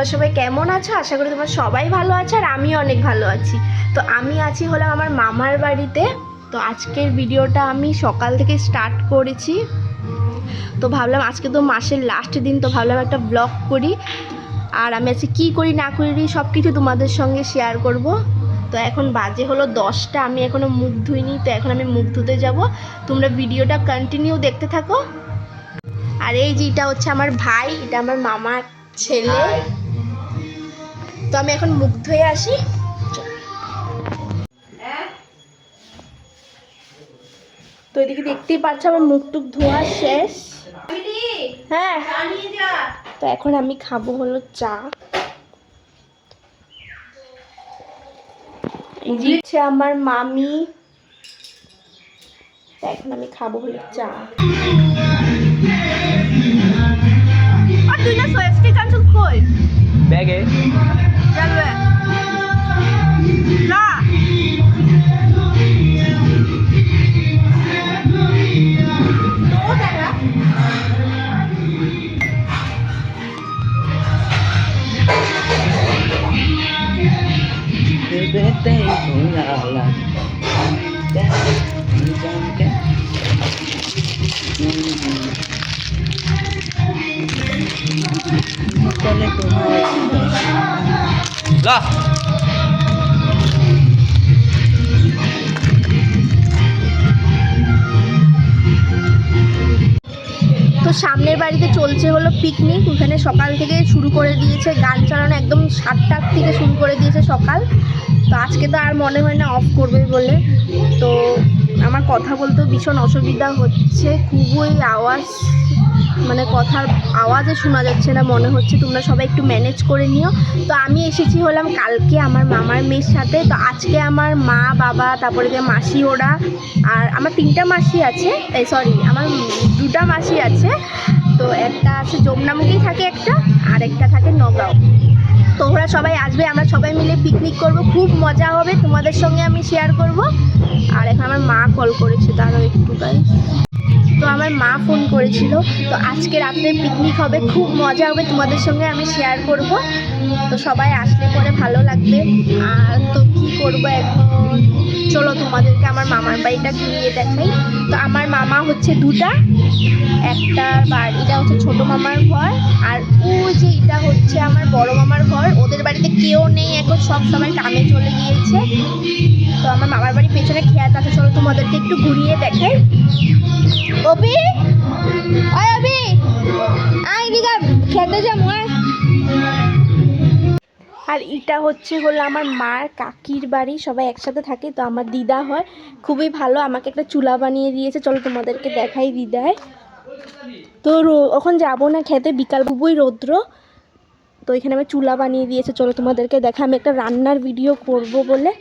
তোমরা সবাই কেমন আছো? আশা করি তোমরা সবাই ভালো আছো আর আমিও অনেক ভালো আছি। তো আমি আছি হলাম আমার মামার বাড়িতে। তো আজকের ভিডিওটা আমি সকাল থেকে স্টার্ট করেছি। তো ভাবলাম আজকে তো মাসের লাস্ট দিন, তো ভাবলাম একটা ব্লগ করি। আর আমি আজকে কী করি না করি সব কিছু তোমাদের সঙ্গে শেয়ার করব। তো এখন বাজে হলো দশটা, আমি এখনও মুখ ধুইনি, তো এখন আমি মুখ ধুতে যাব। তোমরা ভিডিওটা কন্টিনিউ দেখতে থাকো। আর এই যে এটা হচ্ছে আমার ভাই, এটা আমার মামার ছেলে। তো আমি এখন মুখ ধুয়ে আসি। তো এদিকে দেখতেই পাচ্ছ আমার মুখ টুক ধোয়া শেষ। হ্যাঁ। তো এখন আমি খাব হলো চা। এই যে আমার মামি। তো এখন আমি খাব হলো চা। আর তুই না সোয়েস্টি কানসুল কই? ব্যাগে। তো সামনের বাড়িতে চলছে হলো পিকনিক ওখানে সকাল থেকে শুরু করে দিয়েছে, গান চালানো একদম সাতটার থেকে শুরু করে দিয়েছে সকাল। তো আজকে তো আর মনে হয় না অফ করবে বলে। তো আমার কথা বলতেও ভীষণ অসুবিধা হচ্ছে, খুবই আওয়াজ মানে কথার আওয়াজে শোনা যাচ্ছে না, মনে হচ্ছে তোমরা সবাই একটু ম্যানেজ করে নিও। তো আমি এসেছি হলাম কালকে আমার মামার মেয়ের সাথে। তো আজকে আমার মা, বাবা, তারপরে যে মাসি, ওরা আর আমার তিনটা মাসি আছে, এই সরি আমার দুটা মাসি আছে। তো একটা আছে যমুনামুখেই থাকে একটা, আর একটা থাকে নগাঁও। তো ওরা সবাই আসবে, আমরা সবাই মিলে পিকনিক করব, খুব মজা হবে, তোমাদের সঙ্গে আমি শেয়ার করব। আর এখন আমার মা কল করেছে, তারও একটু গাইস তো আমার মা ফোন করেছিল, তো আজকে রাত্রে পিকনিক হবে, খুব মজা হবে, তোমাদের সঙ্গে আমি শেয়ার করব। তো সবাই আসলে পরে ভালো লাগবে। আর তো কি করব এখন? চলো তোমাদেরকে আমার মামার বাড়িটা ঘুরিয়ে দেখাই। তো আমার মামা হচ্ছে দুটা, একটা বাড়িটা হচ্ছে ছোট মামার ঘর, আর ওই যে এটা হচ্ছে আমার বড় মামার ঘর, ওদের বাড়িতে কেউ নেই এখন, সব সময় কামে চলে গিয়েছে। তো আমার মামার বাড়ির পেছনে খেয়াল আছে, চলো তোমাদেরকে একটু ঘুরিয়ে দেখাই। অবি ওই অবি আই দিগা খেতে যাব। আর এটা হচ্ছে হলো আমার মার কাকির বাড়ি, সবাই একসাথে থাকে, তো আমার দিদা হয়। খুবই ভালো, আমাকে একটা চুলা বানিয়ে দিয়েছে। চলো তোমাদেরকে দেখাই দিদায়। তো ওখানে যাব না খেতে, বিকাল খুবই রৌদ্র। তো এখানে আমি চুলা বানিয়ে দিয়েছে, চলো তোমাদেরকে দেখা আমি একটা রান্নার ভিডিও করব বলে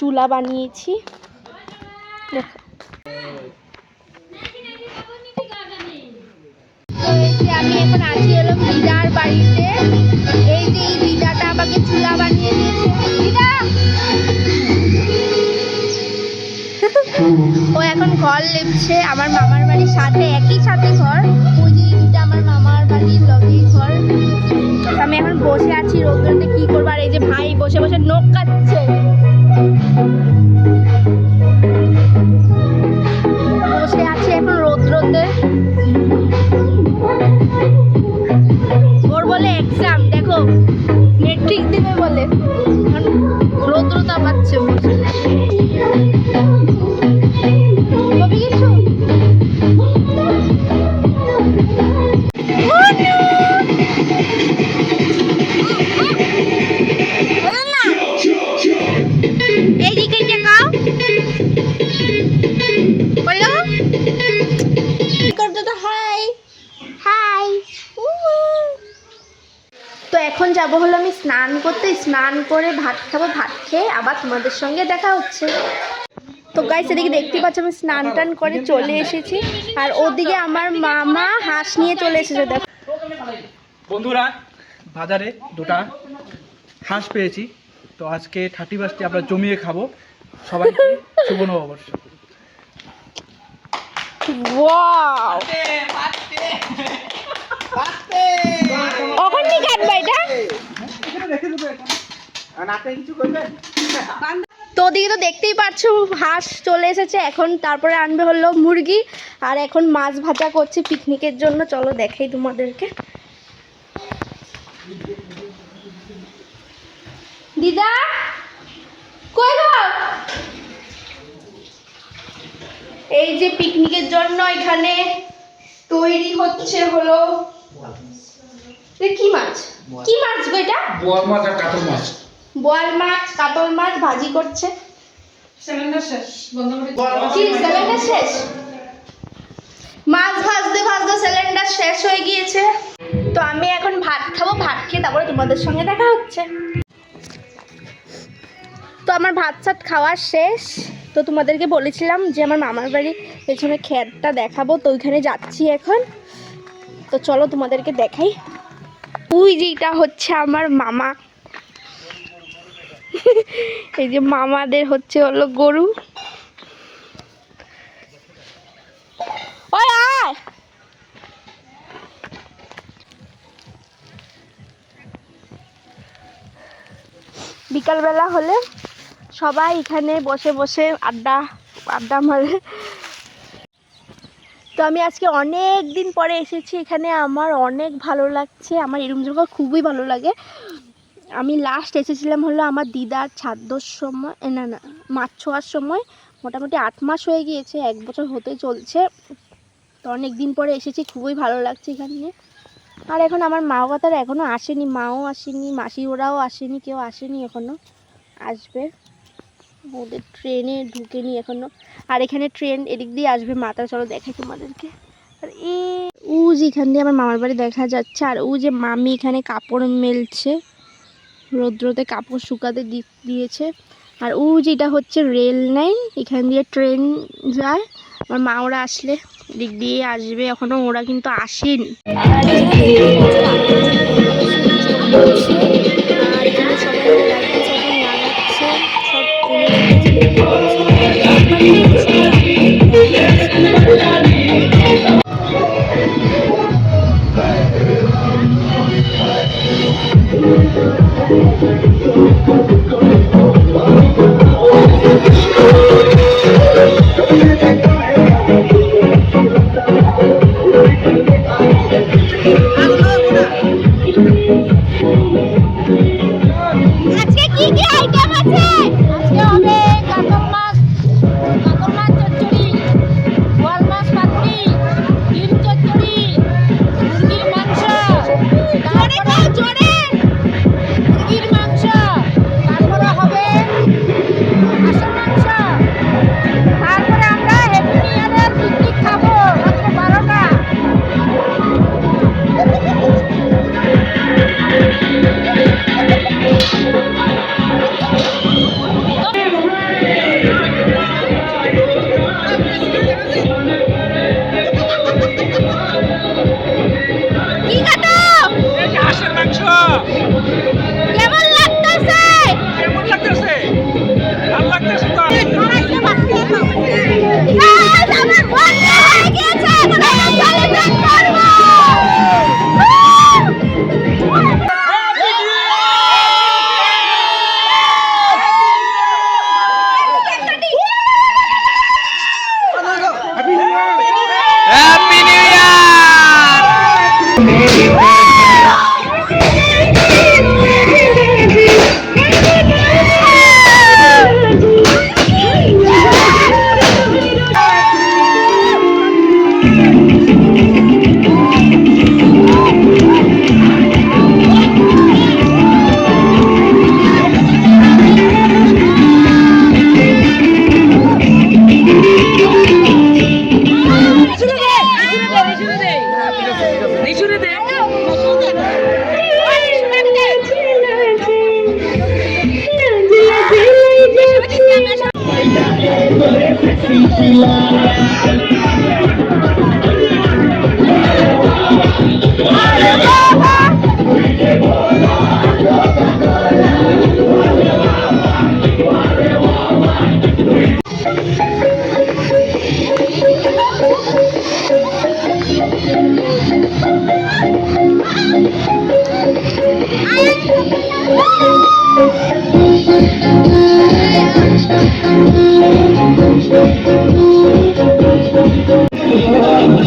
চুলা বানিয়েছি। দেখো তো এই যে আমি এখন আছি হলো দিদার বাড়িতে। এই যে এই দিদাটা আমাকে চুলা বানিয়ে দিয়েছে। ও এখন ঘর লেপছে, আমার মামার বাড়ির সাথে, একই সাথে ঘর। ওই যে এই আমার মামার বাড়ির লগেই ঘর। আমি এখন বসে আছি রোদ্রতে কি করব? আর এই যে ভাই বসে বসে নখ কাটছে। করতে স্নান করে ভাত খাব ভাত খেয়ে আবার তোমাদের সঙ্গে দেখা হচ্ছে। তো গাইস এদিকে দেখতে পাচ্ছ আমি স্নান টান করে চলে এসেছি। আর ওদিকে আমার মামা হাঁস নিয়ে চলে এসেছে দেখো। বন্ধুরা বাজারে দুটা হাঁস পেয়েছি। তো আজকে থার্টি ফার্স্টে আমরা জমিয়ে খাব। সবাইকে শুভ নববর্ষ। তুমি কাটবা এটা? তো ওদিকে তো দেখতেই পাচ্ছো হাঁস চলে এসেছে। এখন তারপরে আনবে হলো মুরগি। আর এখন মাছ ভাজা করছে পিকনিকের জন্য। চলো দেখাই তোমাদেরকে। দিদা এই যে পিকনিকের জন্য এখানে তৈরি হচ্ছে হলো কি মাছ? কি মাছ গো এটা? বোয়াল মাছ আর কাতল মাছ। বোয়াল মাছ কাতল মাছ ভাজি করছে। কি সিলিন্ডার শেষ? মাছ ভাজতে ভাজতে সিলিন্ডার শেষ হয়ে গিয়েছে। তো আমি এখন ভাত খাব ভাত খেয়ে তারপরে তোমাদের সঙ্গে দেখা হচ্ছে। তো আমার ভাত সাত খাওয়া শেষ। তো তোমাদেরকে বলেছিলাম যে আমার মামার বাড়ি পেছনে খেতটা দেখাবো তো ওইখানে যাচ্ছি এখন। তো চলো তোমাদেরকে দেখাই। ওই যেটা হচ্ছে আমার মামা। এই যে মামাদের হচ্ছে হলো গরু। ওই আয়! বিকালবেলা হলে সবাই এখানে বসে বসে আড্ডা আড্ডা মারে। আমি আজকে অনেক দিন পরে এসেছি এখানে। আমার অনেক ভালো লাগছে। আমার এরম জায়গা খুবই ভালো লাগে। আমি লাস্ট এসেছিলাম হলো আমার দিদার ছাদ্যর সময়। না না, মাছ ছোঁয়ার সময়। মোটামুটি আট মাস হয়ে গিয়েছে, এক বছর হতে চলছে। তো অনেক দিন পরে এসেছি, খুবই ভালো লাগছে এখানে। আর এখন আমার মা তারা এখনও আসেনি, মাও আসেনি, মাসি ওরাও আসেনি, কেউ আসেনি এখনও আসবে। ওদের ট্রেনে ঢুকেনি এখনও আর এখানে ট্রেন এদিক দিয়ে আসবে। মাতা চলো দেখাই তোমাদেরকে। আর এ উ যে এখান দিয়ে আমার মামার বাড়ি দেখা যাচ্ছে, আর ও যে মামি এখানে কাপড় মেলছে, রৌদ্রতে কাপড় শুকাতে দিয়েছে। আর ও যেটা হচ্ছে রেল লাইন এখান দিয়ে ট্রেন যায়। আমার মা ওরা আসলে দিক দিয়ে আসবে, এখনও ওরা কিন্তু আসেনি। আজকে কি কি Yeah.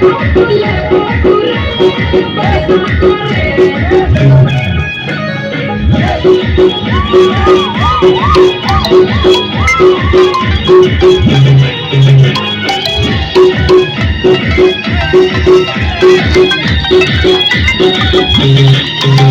নারুলে Thank